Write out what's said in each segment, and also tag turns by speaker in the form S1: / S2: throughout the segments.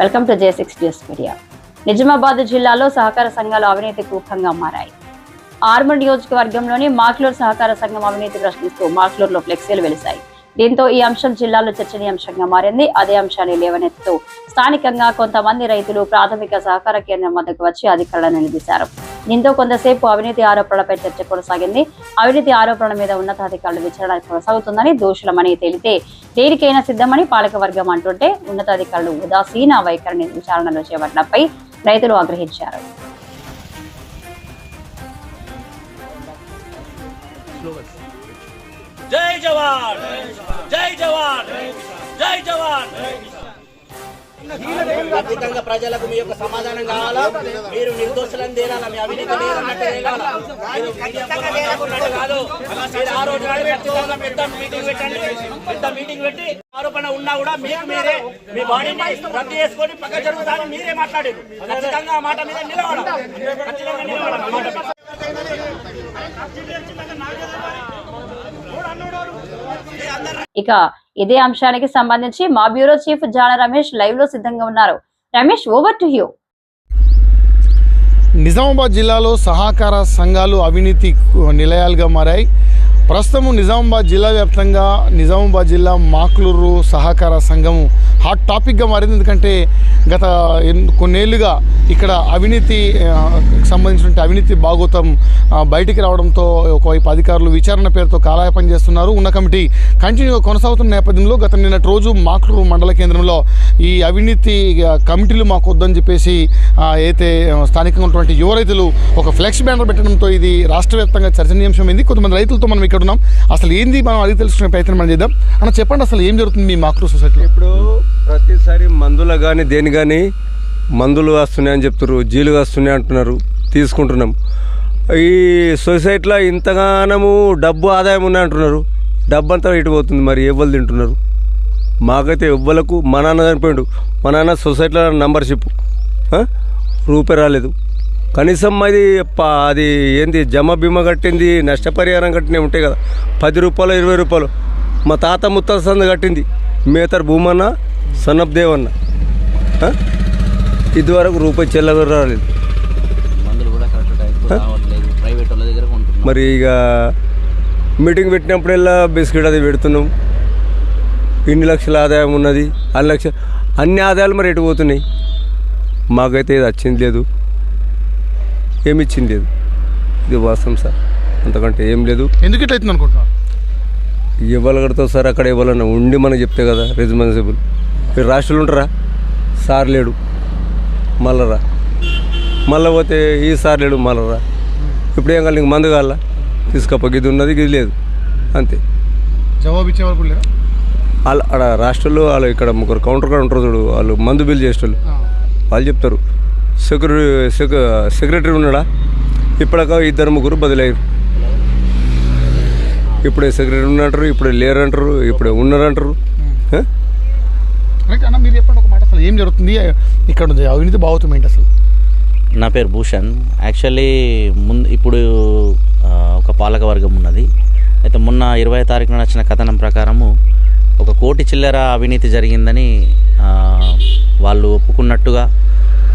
S1: Welcome to J six news media. Nizamabad జిల్లాలో సహకార సంఘాలు అవినీతి కూపంగా మారాయి. ఆర్మూర్ నియోజకవర్గంలోని మాక్లూర్ సహకార సంఘం అవినీతి ప్రశ్నిస్తూ మాక్లూర్లో ఫ్లెక్సీలు వెలిశాయి. దీంతో ఈ అంశం జిల్లాలో చర్చనీయాంశంగా మారింది. అదే అంశాన్ని లేవనెత్తుతూ స్థానికంగా కొంతమంది రైతులు ప్రాథమిక సహకార కేంద్రం వద్దకు వచ్చి అధికారులను నిలదీశారు. దీంతో కొంతసేపు అవినీతి ఆరోపణలపై చర్చ కొనసాగింది. అవినీతి ఆరోపణల మీద ఉన్నతాధికారులు విచారణ కొనసాగుతుందని దోషులమని తేలితే దేనికైనా సిద్ధమని పాలకవర్గం అంటుంటే ఉన్నతాధికారులు ఉదాసీన వైఖరిని విచారణలో చేపట్టడంపై రైతులు ఆగ్రహించారు.
S2: జై జవాన్! జై జవాన్! జై జవాన్! ఖచ్చితంగా ప్రజలకు మీ యొక్క సమాధానం కావాలా? మీరు నిర్దోషులను తేరాలా? మీ అవినీతి. మీరు కాదు. మీరు ఆ రోజు పెద్ద మీటింగ్ పెట్టండి. పెద్ద మీటింగ్ పెట్టి ఆరోపణ ఉన్నా కూడా మీకు మీరే మీ బాడీని రద్దు చేసుకొని పక్క జరుగుతారని మీరే మాట్లాడారు. ఖచ్చితంగా ఆ మాట మీద నిలబడాలి. ఖచ్చితంగా మాట మీద.
S1: ఇక ఇదే అంశానికి సంబంధించి మా బ్యూరో చీఫ్ జాన రమేష్ లైవ్లో సిద్ధంగా ఉన్నారు. Ramesh over to you
S3: Nizamabad జిల్లాలో సహకార సంఘాలు అవినీతి నిలయాలుగా మారాయి. ప్రస్తుతం నిజామాబాద్ జిల్లా వ్యాప్తంగా నిజామాబాద్ జిల్లా మాక్లూరు సహకార సంఘము హాట్ టాపిక్గా మారింది. ఎందుకంటే గత కొన్నేళ్ళుగా ఇక్కడ అవినీతి సంబంధించినటువంటి సంబంధించిన అవినీతి భాగోతం బయటికి రావడంతో ఒకవైపు అధికారులు విచారణ పేరుతో కాలాయపం చేస్తున్నారు ఉన్న కమిటీ కంటిన్యూగా కొనసాగుతున్న నేపథ్యంలో గత నిన్నటి రోజు మాక్లూరు మండల కేంద్రంలో ఈ అవినీతి కమిటీలు మాకు వద్దని చెప్పేసి అయితే స్థానికంగా ఉన్నటువంటి యువ రైతులు ఒక ఫ్లెక్స్ బ్యానర్ పెట్టడంతో ఇది రాష్ట్ర వ్యాప్తంగా చర్చనీయాంశమైంది. కొంతమంది రైతులతో మనం ఇక్కడ ఉన్నాం అసలు ఏంది మనం అడిగి తెలుసుకునే ప్రయత్నం మనం చేద్దాం. అన్న చెప్పండి అసలు ఏం జరుగుతుంది మీ మాక్రో సొసైటీ
S4: ఇప్పుడు ప్రతిసారి మందులు కానీ దేని కానీ మందులు వస్తున్నాయని చెప్తున్నారు జీలు వస్తున్నాయి అంటున్నారు తీసుకుంటున్నాం. ఈ సొసైటీలో ఇంతగానము డబ్బు ఆదాయం ఉన్నాయి అంటున్నారు. డబ్బు అంతా ఇటు పోతుంది మరి ఎవ్వరు తింటున్నారు? మాకైతే ఎవ్వలకు మా నాన్న చనిపోయాడు. మా నాన్న సొసైటీలో నంబర్షిప్. చెప్పు రూపాయి రాలేదు. కనీసం అది అది ఏంది జమ బీమా కట్టింది నష్టపరిహారం కట్టినవి ఉంటాయి కదా. పది రూపాయలు ఇరవై రూపాయలు. మా తాత ముత్తాత సంద కట్టింది. మేతర్ భూమన్న సన్నబ్ దేవన్న. ఆ? ఇదివరకు రూపాయి చెల్లగా రాలేదు. మరి ఇక మీటింగ్ పెట్టినప్పుడల్లా బిస్కెట్ అది పెడుతున్నాం? ఇన్ని లక్షల ఆదాయం ఉన్నది అన్ని లక్ష అన్ని ఆదాయాలు మరి ఎటు పోతున్నాయి? మాకైతే ఇది వచ్చింది లేదు. ఏమి ఇచ్చింది లేదు ఇది వాస్తవం సార్. అంతకంటే ఏం లేదు.
S3: ఎందుకు ఇట్లా అవుతుంది అనుకుంటున్నారు?
S4: ఇవ్వాలి కడతావు సార్ అక్కడ ఇవ్వాలన్నా ఉండి మనకు చెప్తే కదా రెస్పాన్సిబుల్. మీరు రాష్ట్రాలు ఉంటారా? సార్ లేడు. మళ్ళా రా. మళ్ళీ పోతే ఈ సార్ లేడు మళ్ళా రా. ఇప్పుడు ఏం కావాలి? నీకు మందు కావాలా? తీసుకపో. ఇది ఉన్నది ఇది లేదు. అంతే.
S3: జవాబు ఇచ్చే వాళ్ళు
S4: వాళ్ళు ఆడ రాష్ట్రంలో వాళ్ళు ఇక్కడ ముగ్గురు కౌంటర్ కూడా ఉంటారు చూడు. వాళ్ళు మందు బిల్ చేసేటోళ్ళు. వాళ్ళు చెప్తారు. సెక్యూరి సెక్ సెక్రటరీ ఉన్నాడా? ఇప్పటిక ఇద్దరు ముగ్గురు బదిలయ్యారు. ఇప్పుడే సెక్రటరీ ఉన్నంటారు ఇప్పుడే లేరు అంటారు ఇప్పుడే ఉన్నారంటారు. ఆ?
S3: రైట్ అన్న మీరు చెప్పండి ఒక మాట అసలు ఏం జరుగుతుంది? ఇక్కడ ఉంది అవినీతి బాగుతుంది ఏంటి అసలు?
S5: నా పేరు భూషణ్. యాక్చువల్లీ ముందు ఇప్పుడు ఒక పాలక వర్గం ఉన్నది. అయితే మొన్న ఇరవై తారీఖున వచ్చిన కథనం ప్రకారము ఒక కోటి చిల్లర అవినీతి జరిగిందని ఆ, వాళ్ళు ఒప్పుకున్నట్టుగా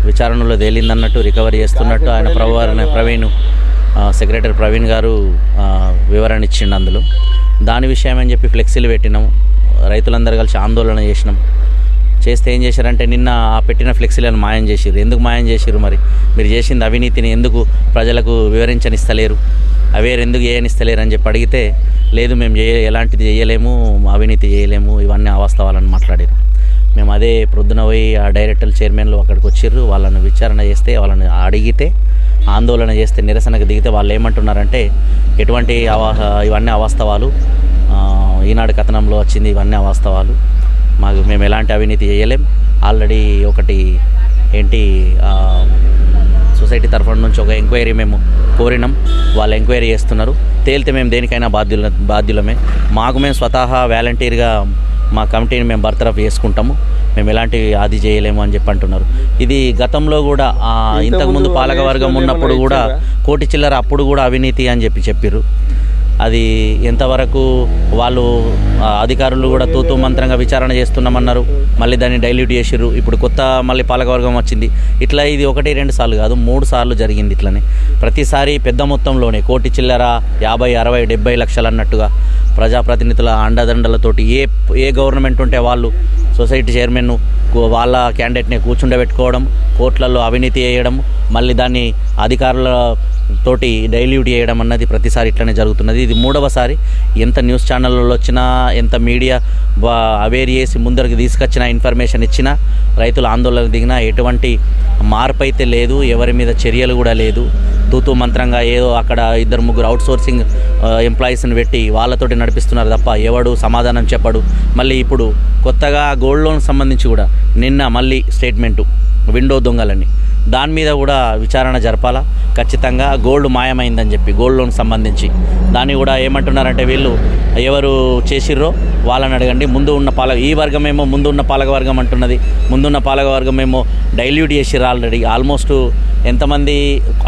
S5: విచారణలో తేలిందన్నట్టు రికవరీ చేస్తున్నట్టు ఆయన ప్రవ ప్రవీణ్ సెక్రటరీ ప్రవీణ్ గారు వివరణ ఇచ్చిండు అందులో. దాని విషయం అని చెప్పి ఫ్లెక్సీలు పెట్టినాము. రైతులందరూ కలిసి ఆందోళన చేసినాం. చేస్తే ఏం చేశారంటే నిన్న ఆ పెట్టిన ఫ్లెక్సీలను మాయం చేసిరు ఎందుకు మాయం చేసిరు మరి? మీరు చేసింది అవినీతిని ఎందుకు ప్రజలకు వివరించనిస్తలేరు? అవేరు ఎందుకు చేయనిస్తలేరు అని చెప్పి అడిగితే లేదు మేము చేయ ఎలాంటిది చేయలేము అవినీతి చేయలేము ఇవన్నీ అవాస్తవాలని మాట్లాడారు మేము అదే ప్రొద్దున పోయి ఆ డైరెక్టర్ చైర్మన్లు అక్కడికి వచ్చిర్రు వాళ్ళని విచారణ చేస్తే వాళ్ళని అడిగితే ఆందోళన చేస్తే నిరసనకు దిగితే వాళ్ళు ఏమంటున్నారంటే ఎటువంటి అవా ఇవన్నీ అవాస్తవాలు. ఈనాడు కథనంలో వచ్చింది ఇవన్నీ అవాస్తవాలు. మాకు మేము ఎలాంటి అవినీతి చేయలేం. ఆల్రెడీ ఒకటి ఏంటి సొసైటీ తరఫున నుంచి ఒక ఎంక్వైరీ మేము కోరినాం. వాళ్ళు ఎంక్వైరీ చేస్తున్నారు. తేలితే మేము దేనికైనా బాధ్యుల బాధ్యులమే. మాకు మేము స్వతహా వాలంటీర్గా మా కమిటీని మేము బర్తరఫ్ చేసుకుంటాము. మేము ఎలాంటి అది చేయలేము అని చెప్పి అంటున్నారు. ఇది గతంలో కూడా ఇంతకుముందు పాలక వర్గం ఉన్నప్పుడు కూడా కోటి చిల్లర అప్పుడు కూడా అవినీతి అని చెప్పి చెప్పారు అది ఎంతవరకు వాళ్ళు అధికారులు కూడా తూతూ మంత్రంగా విచారణ చేస్తున్నామన్నారు. మళ్ళీ దాన్ని డైల్యూట్ చేసిర్రు. ఇప్పుడు కొత్త మళ్ళీ పాలకవర్గం వచ్చింది. ఇట్లా ఇది ఒకటి రెండు సార్లు కాదు మూడు సార్లు జరిగింది ఇట్లనే. ప్రతిసారి పెద్ద మొత్తంలోనే కోటి చిల్లర యాభై అరవై డెబ్బై లక్షలు అన్నట్టుగా ప్రజాప్రతినిధుల అండదండలతోటి ఏ ఏ గవర్నమెంట్ ఉంటే వాళ్ళు సొసైటీ చైర్మన్ వాళ్ళ క్యాండిడేట్ని కూర్చుండబెట్టుకోవడం కోర్టులలో అవినీతి వేయడం మళ్ళీ దాన్ని అధికారుల తోటి డైల్యూట్ చేయడం అన్నది ప్రతిసారి ఇట్లనే జరుగుతున్నది. ఇది మూడవసారి ఎంత న్యూస్ ఛానళ్ళలో వచ్చినా ఎంత మీడియా అవేర్ చేసి ముందరికి తీసుకొచ్చిన ఇన్ఫర్మేషన్ ఇచ్చినా రైతులు ఆందోళన దిగినా ఎటువంటి మార్పు అయితే లేదు ఎవరి మీద చర్యలు కూడా లేదు. తూతూ మంత్రంగా ఏదో అక్కడ ఇద్దరు ముగ్గురు అవుట్ సోర్సింగ్ ఎంప్లాయీస్ని పెట్టి వాళ్ళతోటి నడిపిస్తున్నారు తప్ప ఎవడు సమాధానం చెప్పడు. మళ్ళీ ఇప్పుడు కొత్తగా గోల్డ్ లోన్ సంబంధించి కూడా నిన్న మళ్ళీ స్టేట్మెంటు విండో దొంగలని. దాని మీద కూడా విచారణ జరపాలా? ఖచ్చితంగా గోల్డ్ మాయమైందని చెప్పి గోల్డ్ లోన్ సంబంధించి. దాన్ని కూడా ఏమంటున్నారంటే వీళ్ళు ఎవరు చేసిర్రో వాళ్ళని అడగండి. ముందు ఉన్న పాలక ఈ వర్గం ఏమో ముందు ఉన్న పాలక వర్గం అంటున్నది. ముందున్న పాలక వర్గం ఏమో డైల్యూట్ చేసిర్రు ఆల్రెడీ. ఆల్మోస్ట్ ఎంతమంది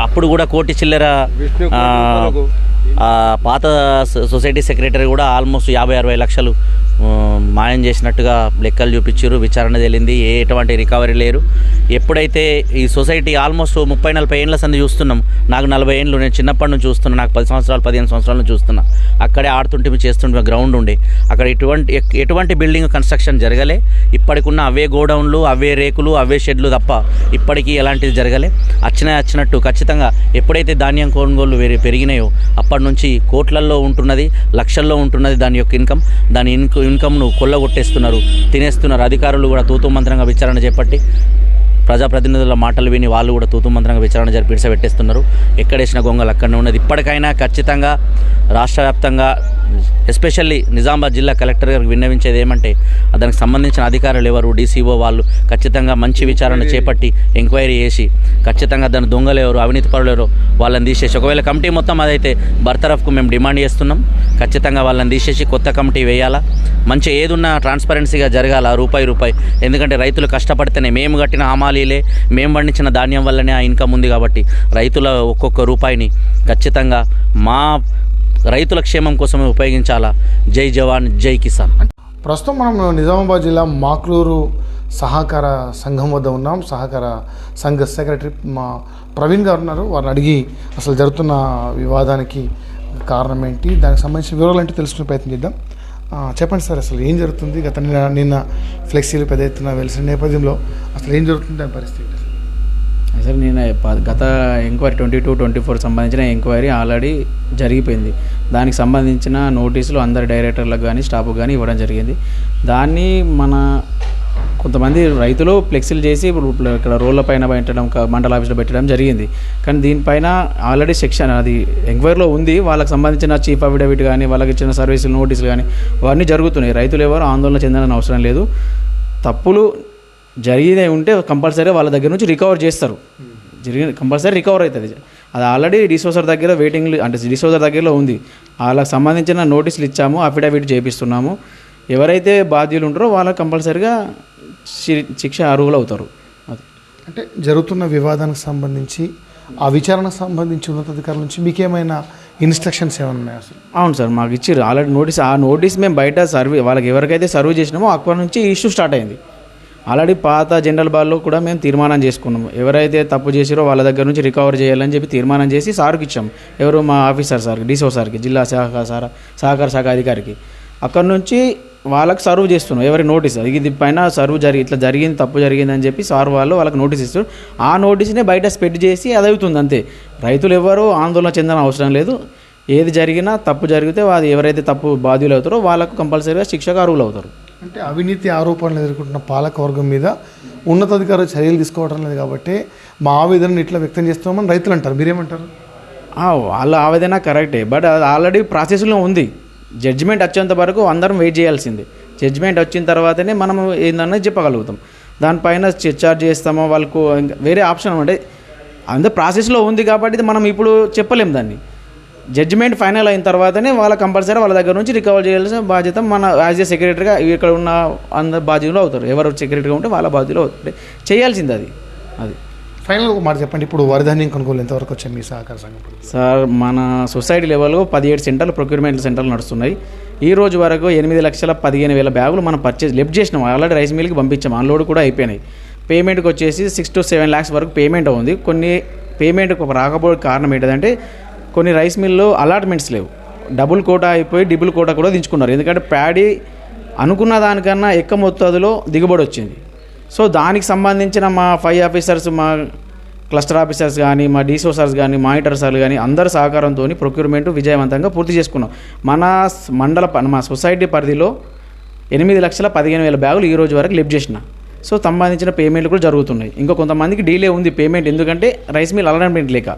S5: అప్పుడు కూడా కోటి చిల్లర పాత సొసైటీ సెక్రటరీ కూడా ఆల్మోస్ట్ యాభై అరవై లక్షలు మాయం చేసినట్టుగా లెక్కలు చూపించారు విచారణ తేలింది ఏ ఎటువంటి రికవరీ లేరు. ఎప్పుడైతే ఈ సొసైటీ ఆల్మోస్ట్ ముప్పై నలభై ఏళ్ళ సంది చూస్తున్నాం నాకు నలభై ఏళ్ళు నేను చిన్నప్పటి నుంచి చూస్తున్నా నాకు పది సంవత్సరాలు పదిహేను సంవత్సరాల నుంచి చూస్తున్నా అక్కడే ఆడుతుంటే చేస్తుంటే గ్రౌండ్ ఉండే. అక్కడ ఎటువంటి ఎటువంటి బిల్డింగ్ కన్స్ట్రక్షన్ జరగలే. ఇప్పటికున్న అవే గోడౌన్లు అవే రేకులు అవే షెడ్లు తప్ప ఇప్పటికీ ఎలాంటిది జరగలే. అచ్చిన వచ్చినట్టు ఖచ్చితంగా ఎప్పుడైతే ధాన్యం కొనుగోలు వేరే పెరిగినాయో అప్పటి నుంచి కోట్లల్లో ఉంటున్నది లక్షల్లో ఉంటున్నది దాని యొక్క ఇన్కమ్ దాని ఇన్క ఇన్కమ్ను కొల్లగొట్టేస్తున్నారు తినేస్తున్నారు అధికారులు కూడా తూతు మంత్రంగా విచారణ చేపట్టి ప్రజాప్రతినిధుల మాటలు విని వాళ్ళు కూడా తూతుమంత్రంగా విచారణ జరిపి పెట్టేస్తున్నారు. ఎక్కడేసిన గొంగలు అక్కడనే ఉన్నది. ఇప్పటికైనా ఖచ్చితంగా రాష్ట్ర వ్యాప్తంగా ఎస్పెషల్లీ నిజామాబాద్ జిల్లా కలెక్టర్ గారికి విన్నవించేది ఏమంటే దానికి సంబంధించిన అధికారులు ఎవరు డీసీఓ వాళ్ళు ఖచ్చితంగా మంచి విచారణ చేపట్టి ఎంక్వైరీ చేసి ఖచ్చితంగా దాని దొంగలు ఎవరు అవినీతి పరులు ఎవరు వాళ్ళని తీసేసి ఒకవేళ కమిటీ మొత్తం అదైతే బర్తరఫ్కు మేము డిమాండ్ చేస్తున్నాం. ఖచ్చితంగా వాళ్ళని తీసేసి కొత్త కమిటీ వేయాలా? మంచి ఏదున్నా ట్రాన్స్పరెన్సీగా జరగాల? రూపాయి రూపాయి. ఎందుకంటే రైతులు కష్టపడితేనే మేము కట్టిన హమాలీలే మేము పండించిన ధాన్యం వల్లనే ఆ ఇన్కమ్ ఉంది కాబట్టి రైతుల ఒక్కొక్క రూపాయిని ఖచ్చితంగా మా రైతుల క్షేమం కోసమే ఉపయోగించాలా. జై జవాన్ జై కిసాన్.
S3: ప్రస్తుతం మనం నిజామాబాద్ జిల్లా మాక్లూరు సహకార సంఘం వద్ద ఉన్నాం. సహకార సంఘ సెక్రటరీ మా ప్రవీణ్ గారు ఉన్నారు. వారిని అడిగి అసలు జరుగుతున్న వివాదానికి కారణం ఏంటి? దానికి సంబంధించిన వివరాలు అంటే తెలుసుకునే ప్రయత్నం చేద్దాం. చెప్పండి సార్ అసలు ఏం జరుగుతుంది? గత నిన్న నిన్న ఫ్లెక్సీలు పెద్ద ఎత్తున వెలిసిన నేపథ్యంలో అసలు ఏం జరుగుతుంది దాని పరిస్థితి?
S6: సార్ నేను గత enquiry twenty two twenty four సంబంధించిన ఎంక్వైరీ ఆల్రెడీ జరిగిపోయింది. దానికి సంబంధించిన నోటీసులు అందరి డైరెక్టర్లకు కానీ స్టాఫ్కి కానీ ఇవ్వడం జరిగింది. దాన్ని మన కొంతమంది రైతులు ఫ్లెక్సీలు చేసి ఇప్పుడు ఇక్కడ రోడ్ల పైన పెట్టడం మండల ఆఫీస్లో పెట్టడం జరిగింది. కానీ దీనిపైన ఆల్రెడీ సెక్షన్ అది ఎంక్వైరీలో ఉంది. వాళ్ళకి సంబంధించిన చీఫ్ అఫిడవిట్ కానీ వాళ్ళకి ఇచ్చిన సర్వీసులు నోటీసులు కానీ అవన్నీ జరుగుతున్నాయి. రైతులు ఎవరు ఆందోళన చెందాలని అవసరం లేదు. తప్పులు జరిగినవి ఉంటే కంపల్సరీ వాళ్ళ దగ్గర నుంచి రికవర్ చేస్తారు. జరిగిన కంపల్సరీ రికవర్ అవుతుంది. అది ఆల్రెడీ డిసోసర్ దగ్గర వెయిటింగ్ అంటే డిసోసర్ దగ్గరలో ఉంది. వాళ్ళకి సంబంధించిన నోటీసులు ఇచ్చాము అఫిడవిట్ చేపిస్తున్నాము. ఎవరైతే బాధ్యులు ఉంటారో వాళ్ళకి కంపల్సరీగా శిక్ష అర్హులు అవుతారు
S3: అంటే జరుగుతున్న వివాదానికి సంబంధించి ఆ విచారణకు సంబంధించి ఉన్నతాధికారుల నుంచి మీకేమైనా ఇన్స్ట్రక్షన్స్ ఏమైనా ఉన్నాయా అసలు?
S6: అవును సార్ మాకు ఇచ్చారు ఆల్రెడీ నోటీస్ ఆ నోటీస్ మేము బయట సర్వీ వాళ్ళకి ఎవరికైతే సర్వ్ చేసినామో అక్కడ నుంచి ఇష్యూ స్టార్ట్ అయింది. ఆల్రెడీ పాత జనరల్ బాల్లో కూడా మేము తీర్మానం చేసుకున్నాము ఎవరైతే తప్పు చేసిరో వాళ్ళ దగ్గర నుంచి రికవర్ చేయాలని చెప్పి తీర్మానం చేసి సార్కి ఇచ్చాం. ఎవరు మా ఆఫీసర్ సార్కి డిసో సార్కి జిల్లా సహకార సహకార శాఖ అధికారికి. అక్కడ నుంచి వాళ్ళకి సర్వ్ చేస్తున్నాం ఎవరి నోటీస్ ఇది పైన సర్వ్ జరిగి ఇట్లా జరిగింది తప్పు జరిగిందని చెప్పి సార్ వాళ్ళు వాళ్ళకి నోటీస్ ఇస్తారు ఆ నోటీస్నే బయట స్పెడ్ చేసి అది అవుతుంది అంతే. రైతులు ఎవరు ఆందోళన చెందని అవసరం లేదు. ఏది జరిగినా తప్పు జరిగితే అది ఎవరైతే తప్పు బాధ్యులు అవుతారో వాళ్ళకు కంపల్సరీగా శిక్షకు అర్హులు అవుతారు.
S3: అంటే అవినీతి ఆరోపణలు ఎదుర్కొంటున్న పాలక వర్గం మీద ఉన్నతాధికారులు చర్యలు తీసుకోవడం లేదు కాబట్టి మా ఆవేదనను ఇట్లా వ్యక్తం చేస్తున్నామని రైతులు అంటారు. మీరేమంటారు?
S6: ఆ, వాళ్ళ ఆవేదన కరెక్టే. బట్ అది ఆల్రెడీ ప్రాసెస్లో ఉంది. జడ్జిమెంట్ వచ్చేంత వరకు అందరం వెయిట్ చేయాల్సిందే. జడ్జిమెంట్ వచ్చిన తర్వాతనే మనం ఏందన్నది చెప్పగలుగుతాం. దానిపైన చార్జ్ చేస్తామో వాళ్ళకు ఇంకా వేరే ఆప్షన్ అంటే అంత ప్రాసెస్లో ఉంది కాబట్టి మనం ఇప్పుడు చెప్పలేం దాన్ని. జడ్జిమెంట్ ఫైనల్ అయిన తర్వాతనే వాళ్ళ కంపల్సరీ వాళ్ళ దగ్గర నుంచి రికవర్ చేయాల్సిన బాధ్యత మన యాజ్ ఏ సెక్రటరీగా ఇక్కడ ఉన్న అందరు బాధ్యులు అవుతారు. ఎవరు సెక్రటరీగా ఉంటే వాళ్ళ బాధ్యులు అవుతారు. చేయాల్సింది అది. అది.
S3: ఫైనల్ ఒక మాట చెప్పండి. ఇప్పుడు వరిధాన్యం కొనుగోలు ఎంతవరకు వచ్చాయి మీ సహకార సంఘం
S6: సార్ మన సొసైటీ లెవెల్లో పదిహేడు సెంటర్లు ప్రొక్యూర్మెంట్ సెంటర్లు నడుస్తున్నాయి. ఈ రోజు వరకు ఎనిమిది లక్షల పదిహేను వేల బ్యాగులు మనం పర్చేజ్ లిఫ్ట్ చేసినాం. ఆల్రెడీ రైస్ మిల్కి పంపించాం. అన్లోడ్ కూడా అయిపోయినాయి. పేమెంట్కి వచ్చేసి సిక్స్ టు సెవెన్ ల్యాక్స్ వరకు పేమెంట్ ఉంది కొన్ని పేమెంట్ రాకపోవడం కారణం ఏంటంటే కొన్ని రైస్ మిల్లో అలాట్మెంట్స్ లేవు. డబుల్ కోటా అయిపోయి డిబుల్ కోటా కూడా దించుకున్నారు. ఎందుకంటే ప్యాడీ అనుకున్న దానికన్నా ఎక్కువ మొత్తాదులో దిగుబడి వచ్చింది. సో దానికి సంబంధించిన మా ఫైవ్ ఆఫీసర్స్ మా క్లస్టర్ ఆఫీసర్స్ కానీ మా డీసో సార్స్ కానీ మానిటర్ సార్లు కానీ అందరి సహకారంతో ప్రొక్యూర్మెంట్ విజయవంతంగా పూర్తి చేసుకున్నాం. మన మండల ప- మా సొసైటీ పరిధిలో ఎనిమిది లక్షల పదిహేను వేల బ్యాగులు ఈ రోజు వరకు లిఫ్ట్ చేసిన. సో సంబంధించిన పేమెంట్లు కూడా జరుగుతున్నాయి. ఇంకా కొంతమందికి డీలే ఉంది పేమెంట్ ఎందుకంటే రైస్ మిల్ అలైన్మెంట్ లేక.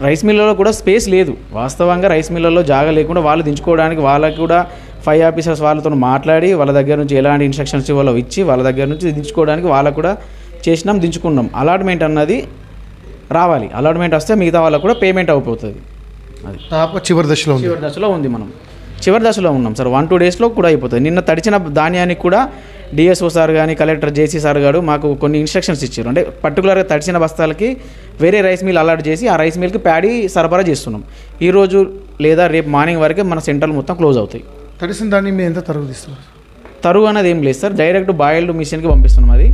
S6: రైస్ మిల్లలో కూడా స్పేస్ లేదు. వాస్తవంగా రైస్ మిల్లలో జాగా లేకుండా వాళ్ళు దించుకోవడానికి వాళ్ళకి కూడా ఫైవ్ ఆఫీసర్స్ వాళ్ళతో మాట్లాడి వాళ్ళ దగ్గర నుంచి ఎలాంటి ఇన్స్ట్రక్షన్స్ ఇవ్వాలో ఇచ్చి వాళ్ళ దగ్గర నుంచి దించుకోవడానికి వాళ్ళకు కూడా చేసినాం దించుకున్నాం. అలాట్మెంట్ అన్నది రావాలి. అలాట్మెంట్ వస్తే మిగతా వాళ్ళకు కూడా పేమెంట్ అయిపోతుంది. అది.
S3: చివరి దశలో
S6: చివరి దశలో ఉంది మనం. చివరి దశలో ఉన్నాం సార్. వన్ టూ డేస్లో కూడా అయిపోతుంది. నిన్న తడిచిన ధాన్యానికి కూడా డిఎస్ఓ సార్ కానీ కలెక్టర్ జేసీ సార్ గారు మాకు కొన్ని ఇన్స్ట్రక్షన్స్ ఇచ్చారు. అంటే పర్టికులర్గా తడిచిన బస్తాలకి వేరే రైస్ మిల్ అలాట్ చేసి ఆ రైస్ మిల్కి ప్యాడీ సరఫరా చేస్తున్నాం. ఈరోజు లేదా రేపు మార్నింగ్ వరకే మన సెంటర్లు మొత్తం క్లోజ్ అవుతాయి.
S3: తడిసిన దాన్ని మీరు ఎంత తరుగు తీస్తున్నారు?
S6: తరువు అన్నది ఏం లేదు సార్. డైరెక్ట్ బాయిల్డ్ మిషన్కి పంపిస్తున్నాం అది.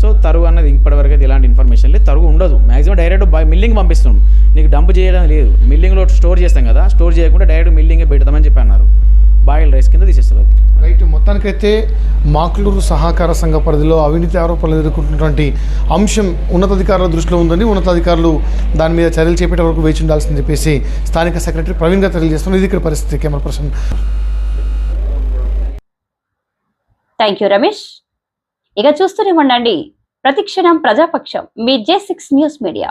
S6: సో తరువు అన్నది ఇప్పటివరకు అయితే ఎలాంటి ఇన్ఫర్మేషన్ లేదు. తరువు ఉండదు. మాక్సిమం డైరెక్ట్ బాయ్ మిల్లింగ్ పంపిస్తున్నాం. నీకు డంప్ చేయడం లేదు. మిల్లింగ్లో స్టోర్ చేస్తాం కదా. స్టోర్ చేయకుండా డైరెక్ట్ మిల్లింగే పెడతామని చెప్పి అన్నారు. బాయిల్ రైస్ కింద తీసేస్తారు.
S3: రైట్ మొత్తానికైతే మాక్లూరు సహకార సంఘ పరిధిలో అవినీతి ఆరోపణలు ఎదుర్కొంటున్నటువంటి అంశం ఉన్నతాధికారుల దృష్టిలో ఉందని ఉన్నతాధికారులు దాని మీద చర్యలు చేపట్టే వరకు వేచి ఉండాల్సిందని చెప్పేసి స్థానిక సెక్రటరీ ప్రవీణ్ గారు తెలియజేస్తున్నారు. ఇది ఇక్కడ పరిస్థితి. Camera person
S1: thank you Ramesh ఇక చూస్తూనే ఉండండి. ప్రతిక్షణం ప్రజాపక్షం మీ జే సిక్స్ న్యూస్ మీడియా